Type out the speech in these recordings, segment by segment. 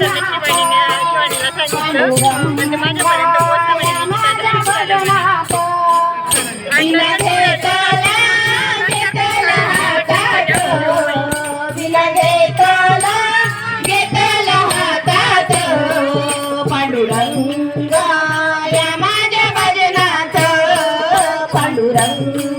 शिवाजीने शिवाजीला माझ्या भजनात पांडुरंग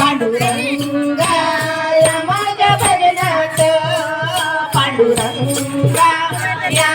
पांडुरंगा या माझ्या भजनात पांडुरंगा या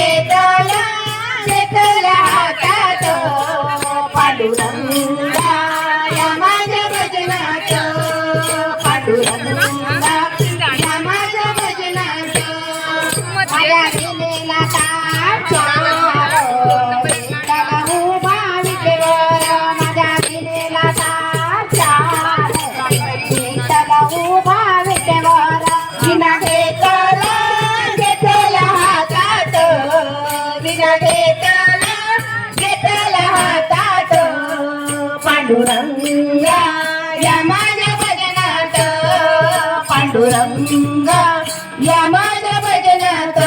पांडुरंगा या भजनात पांडुरंगा माझ्या भजनात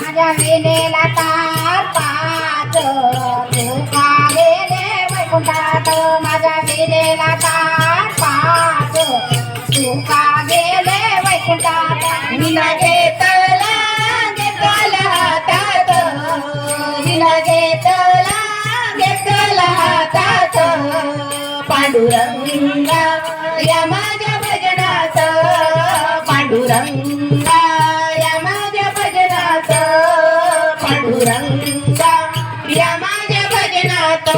माझ्या विनेला तार पाच वैकुंठात. माझ्या विनेला तार पाच तुका गेले वैकुंठात. पांडुरंगा या माझ्या भजनात पांडुरंगा या माझ्या भजनात पांडुरंगा या माझ्या भजनात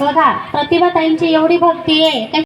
बघा प्रतिभाताईंची एवढी भक्ती आहे.